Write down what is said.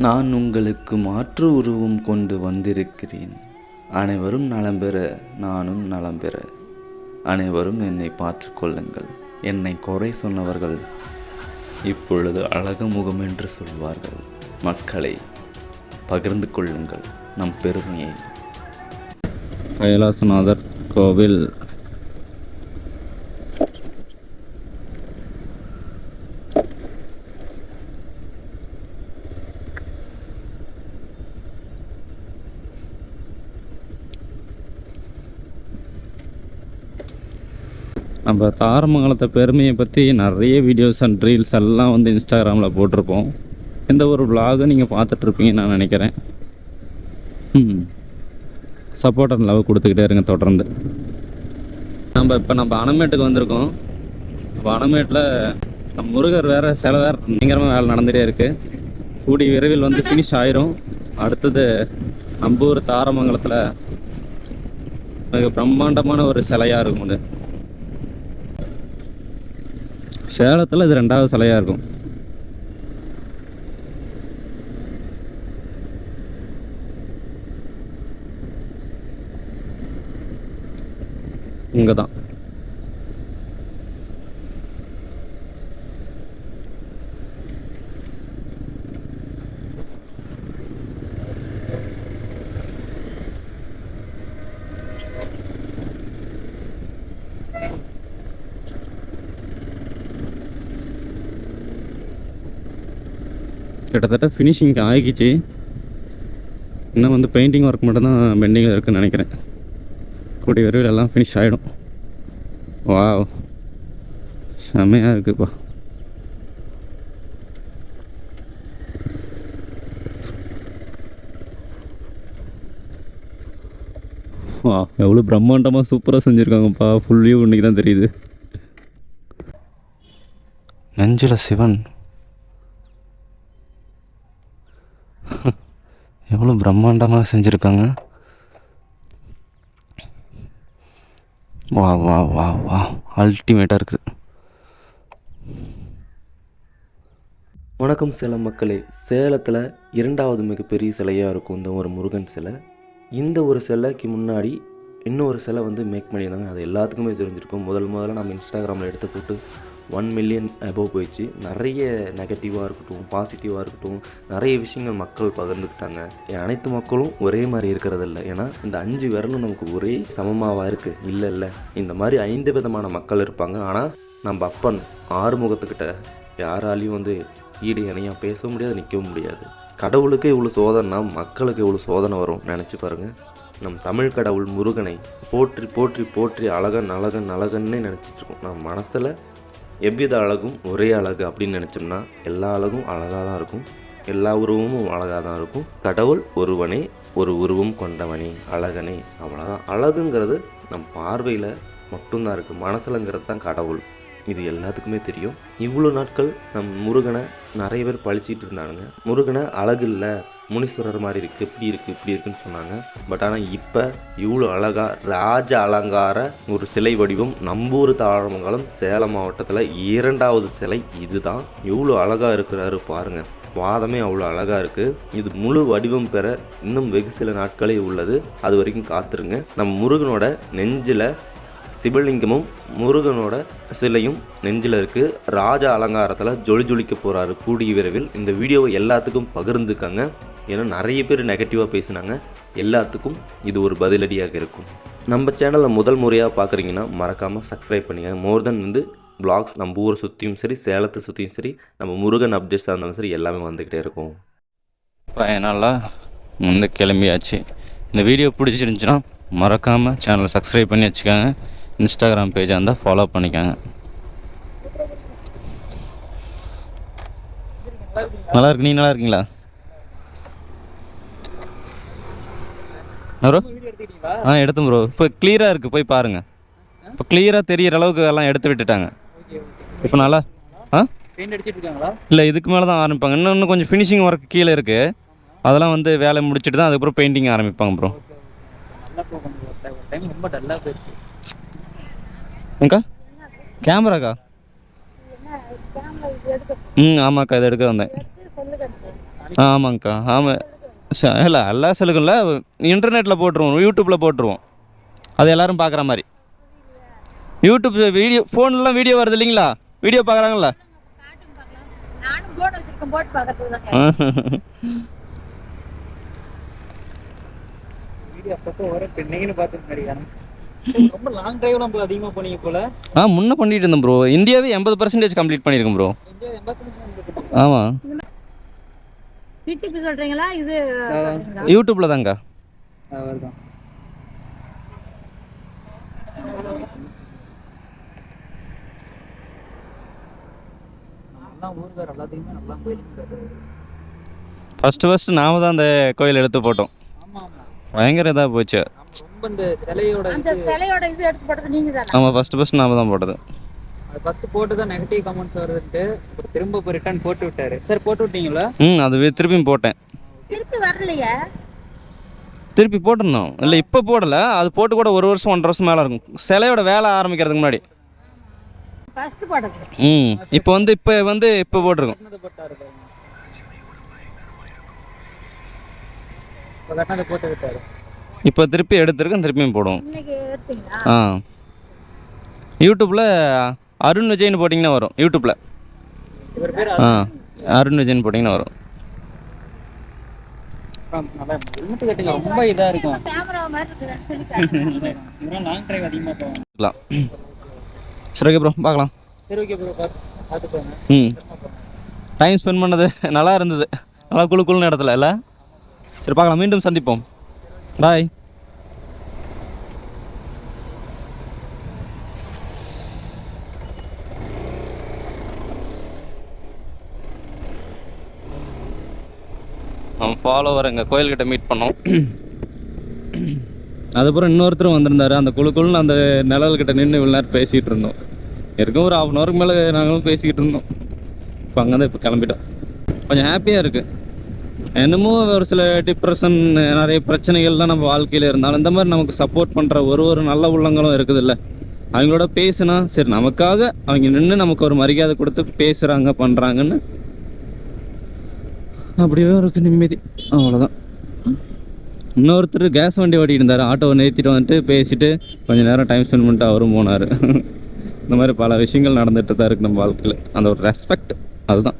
நான் உங்களுக்கு மாற்று உருவம் கொண்டு வந்திருக்கிறேன். அனைவரும் நலம் பெற நானும் நலம் பெற. அனைவரும் என்னை பார்த்து கொள்ளுங்கள். என்னை குறை சொன்னவர்கள் இப்பொழுது அழகு முகம் என்று சொல்வார்கள். மக்களை பகிர்ந்து கொள்ளுங்கள். நம் பெருமையை. கைலாசநாதர் கோவில் நம்ம தாரமங்கலத்தை பெருமையை பற்றி நிறைய வீடியோஸ் அண்ட் ரீல்ஸ் எல்லாம் வந்து இன்ஸ்டாகிராமில் போட்டிருப்போம். எந்த ஒரு vlog-அ நீங்கள் பார்த்துட்ருப்பீங்கன்னு நான் நினைக்கிறேன். சப்போர்ட் அண்ட் லவ் கொடுத்துக்கிட்டே இருங்க தொடர்ந்து. நம்ம இப்போ நம்ம அணமேட்டுக்கு வந்திருக்கோம். இப்போ அணமேட்டில் நம்ம முருகர் வேறு சில வேறு பயங்கரமாக வேலை நடந்துகிட்டே இருக்குது கூடி விரைவில் வந்து ஃபினிஷ் ஆயிரும். அடுத்தது நம்பூர் தாரமங்கலத்தில் மிக பிரம்மாண்டமான ஒரு சிலையாக இருக்கும் அது. சேலத்தில் இது ரெண்டாவது சிலையாக இருக்கும். இங்கே தான் கிட்டத்தட்ட ஃபினிஷிங் ஆகிக்கிச்சு இன்னும் வந்து பெயிண்டிங் ஒர்க் மட்டும்தான் பெண்டிங்கில் இருக்குன்னு நினைக்கிறேன். கூடிய விரைவில் எல்லாம் ஃபினிஷ் ஆகிடும் வாவ் செமையாக இருக்குப்பா. வா எவ்வளோ பிரம்மாண்டமாக சூப்பராக செஞ்சுருக்காங்கப்பா. ஃபுல் வியூ இன்னைக்கு தான் தெரியுது. நெஞ்சில் சிவன் எவ்வளோ பிரம்மாண்டமாக செஞ்சுருக்காங்க? வா வா வா வா. அல்டிமேட்டாக இருக்குது வணக்கம் சேலம் மக்களே. சேலத்தில் இரண்டாவது மிகப்பெரிய சிலையாக இருக்கும் இந்த ஒரு முருகன் சிலை. இந்த ஒரு சிலைக்கு முன்னாடி இன்னொரு சிலை வந்து மேக் பண்ணியிருந்தாங்க. அது எல்லாத்துக்குமே தெரிஞ்சிருக்கும். முதல் முதல்ல நம்ம இன்ஸ்டாகிராமில் எடுத்து போட்டு ஒன் மில்லியன் அபோவ் போயிடுச்சு. நிறைய நெகட்டிவாக இருக்கட்டும் பாசிட்டிவாக இருக்கட்டும் நிறைய விஷயங்கள் மக்கள் பகிர்ந்துக்கிட்டாங்க. ஏன் அனைத்து மக்களும் ஒரே மாதிரி இருக்கிறது இல்லை ஏன்னா இந்த அஞ்சு விரலும் நமக்கு ஒரே சமமாகவாக இருக்குது இல்லை இல்லை. இந்த மாதிரி ஐந்து விதமான மக்கள் இருப்பாங்க. ஆனால் நம்ம அப்பன் ஆறுமுகத்துக்கிட்ட யாராலையும் வந்து ஈடு இணையாக பேச முடியாது நிற்கவும் முடியாது. கடவுளுக்கு இவ்வளோ சோதனைனா மக்களுக்கு இவ்வளோ சோதனை வரும். நினச்சி பாருங்கள் நம் தமிழ் கடவுள் முருகனை போற்றி போற்றி போற்றி அழகன் அழகன் அழகன்னே நினச்சிட்ருக்கோம் நம் நம்ம மனசில் எவ்வித அழகும் ஒரே அழகு அப்படின்னு நினச்சோம்னா எல்லா அழகும் அழகாக தான் இருக்கும். எல்லா உருவமும் அழகாக தான் இருக்கும். கடவுள் ஒருவனே ஒரு உருவம் கொண்டவனே அழகனே. அவ்வளோதான் அழகுங்கிறது நம் பார்வையில் மட்டும்தான் இருக்குது மனசுலங்கிறது தான் கடவுள். இது எல்லாத்துக்குமே தெரியும். இவ்வளோ நாட்கள் நம் முருகனை நிறைய பேர் பழிச்சிட்டு இருந்தானுங்க. முருகனை அழகு இல்லை. முனீஸ்வரர் மாதிரி இருக்குது இப்படி இருக்குது இப்படி இருக்குன்னு சொன்னாங்க. பட் ஆனால் இப்போ இவ்வளோ அழகாக ராஜ அலங்கார ஒரு சிலை வடிவம் நம்பூர் தாழமங்கலம் சேலம் மாவட்டத்தில் இரண்டாவது சிலை இதுதான். இவ்வளோ அழகாக இருக்கிறாரு பாருங்கள் வாதமே அவ்வளோ அழகாக இருக்குது இது முழு வடிவம் பெற இன்னும் வெகு சில நாட்களே உள்ளது. அது வரைக்கும் காத்துருங்க. நம்ம முருகனோட நெஞ்சில் சிவலிங்கமும் முருகனோட சிலையும் நெஞ்சில் இருக்குது ராஜ அலங்காரத்தில் ஜொலி ஜொலிக்க போகிறாரு கூடிய விரைவில் இந்த வீடியோவை எல்லாத்துக்கும் பகிர்ந்துக்கங்க. ஏன்னா நிறைய பேர் நெகட்டிவாக பேசுனாங்க. எல்லாத்துக்கும் இது ஒரு பதிலடியாக இருக்கும். நம்ம சேனலை முதல் முறையாக பார்க்குறீங்கன்னா மறக்காமல் சப்ஸ்கிரைப் பண்ணிங்க மோர் தென் வந்து vlogs நம்ம ஊரை சுற்றியும் சரி சேலத்தை சுற்றியும் சரி நம்ம முருகன் அப்டேட்ஸாக இருந்தாலும் சரி எல்லாமே வந்துக்கிட்டே இருக்கும். பயனாலாம் வந்து கிளம்பியாச்சு. இந்த வீடியோ பிடிச்சிருந்துச்சுன்னா மறக்காமல் சேனலை சப்ஸ்கிரைப் பண்ணி வச்சுக்கோங்க. இன்ஸ்டாகிராம் பேஜாக இருந்தால் ஃபாலோ பண்ணிக்கோங்க. நல்லா இருக்கு நீ நல்லா இருக்கீங்களா? ப்ரோ ஆ எடுத்தோம் ப்ரோ இப்போ கிளியராக இருக்குது போய் பாருங்கள் இப்போ கிளியராக தெரியிற அளவுக்கு எல்லாம் எடுத்து விட்டுட்டாங்க. இப்போ நல்லா ஆ? இல்லை இதுக்கு மேலே தான் ஆரம்பிப்பாங்க. இன்னும் இன்னும் கொஞ்சம் ஃபினிஷிங் ஒர்க் கீழே இருக்குது அதெல்லாம் வந்து வேலை முடிச்சுட்டு தான் அதுக்கப்புறம் பெயிண்டிங் ஆரம்பிப்பாங்க ப்ரோ நல்லா ரொம்ப டல்லாக போயிடுச்சு கேமராக்கா? ம் ஆமாக்கா இதை எடுக்க வந்தேன். ஆமாங்கக்கா ஆமாம் இல்லை எல்லா செலுக்கும் இல்லை இன்டர்நெட்டில் போட்டுருவோம் யூடியூப்பில் போட்டுருவோம். அது எல்லாரும் பார்க்குற மாதிரி. யூடியூப் வீடியோ ஃபோன்லாம் வீடியோ வருது இல்லைங்களா? வீடியோ பார்க்குறாங்களா முன்ன பண்ணிட்டு இருந்தேன் ப்ரோ இந்தியாவே எண்பது பர்சன்டேஜ் கம்ப்ளீட் பண்ணியிருக்கேன் ப்ரோ ஆமாம் யூடியூப் சொல்றீங்களா? இது அவர்தான். நல்லா போயிருக்காரு ஃபஸ்ட்டு ஃபஸ்ட்டு நாம தான் அந்த கோயில் எடுத்து போட்டோம். பயங்கர இதாக போச்சு. ரொம்ப இந்த சிலையோட அந்த சிலையோட இது எடுத்து போட்டது நீங்க தானே ஆமாம் ஃபஸ்ட்டு ஃபஸ்ட்டு நாம தான் போட்டது. ஃபர்ஸ்ட் போட்டு தான் நெகட்டிவ் கமெண்ட்ஸ் வருதுன்ட்டு அப்புறம் திரும்ப இப்போ ரிட்டர்ன் போட்டு விட்டாரு. சார் போட்டு விட்டீங்களா? ம் அது திருப்பியும் போட்டேன். திருப்பி வரலையே? திருப்பி போட்டிருந்தோம் இல்லை இப்போ போடலை. அது போட்டு கூட ஒரு வருஷம் ஒன்றரை வருஷம் மேலே இருக்கும். சிலையோட வேலை ஆரம்பிக்கிறதுக்கு முன்னாடி. ஃபர்ஸ்ட் போட்டது ம் இப்போ வந்து இப்போ வந்து இப்போ போட்டிருக்கோம். கட்டினது போட்டாரு பாருங்க இப்போ திருப்பி எடுத்திருக்கோம் திருப்பியும் போடுவோம். இன்னைக்கு எடுத்தீங்களா? ஆ. யூடியூப்பில் அருண் விஜய்னு போட்டிங்கன்னா வரும் யூடியூப்பில் இவர் பேர் ஆ அருண். விஜய்னு போட்டிங்கன்னா வரும். நல்லா ஹெல்மெட் கட்டுங்க ரொம்ப இதா இருக்கும். சரி ஓகே ப்ரோ பார்க்கலாம். சரி ஓகே ப்ரோ பார்த்து பார்த்து போங்க ம். டைம் ஸ்பெண்ட் பண்ணது நல்லா இருந்தது. நல்லா குழு குழுன்னு இடத்துல இல்லை? சரி பார்க்கலாம் மீண்டும் சந்திப்போம். பாய் ஃபாலோவர் எங்கள் கோயில்கிட்ட மீட் பண்ணோம். அதுக்கப்புறம் இன்னொருத்தரும் வந்திருந்தாரு. அந்த குழு குழுன்னு அந்த நிழல்கிட்ட நின்று இவ்வளோ நேரம் பேசிகிட்டு இருந்தோம். இருக்கும் ஒரு ஹாஃப் அன் ஹவருக்கு மேலே நாங்களும் பேசிக்கிட்டு இருந்தோம். இப்போ அங்கே தான் இப்போ கிளம்பிட்டோம். கொஞ்சம் ஹாப்பியாக இருக்குது என்னமோ ஒரு சில டிப்ரெஷன் நிறைய பிரச்சனைகள்லாம் நம்ம வாழ்க்கையில் இருந்தாலும் இந்த மாதிரி நமக்கு சப்போர்ட் பண்ணுற ஒரு ஒரு நல்ல உள்ளங்களும் இருக்குது இல்லை அவங்களோட பேசுனா சரி நமக்காக அவங்க நின்று நமக்கு ஒரு மரியாதை கொடுத்து பேசுகிறாங்க பண்ணுறாங்கன்னு அப்படியே இருக்குது நிம்மதி. அவ்வளோதான் இன்னொருத்தர் கேஸ் வண்டி ஓட்டிகிட்டு இருந்தார். ஆட்டோவை நிறுத்திட்டு வந்துட்டு பேசிட்டு கொஞ்சம் நேரம் டைம் ஸ்பெண்ட் பண்ணிட்டு அவரும் போனார். இந்த மாதிரி பல விஷயங்கள் நடந்துகிட்டு தான் இருக்குது நம்ம வாழ்க்கையில். அந்த ஒரு ரெஸ்பெக்ட் அதுதான்.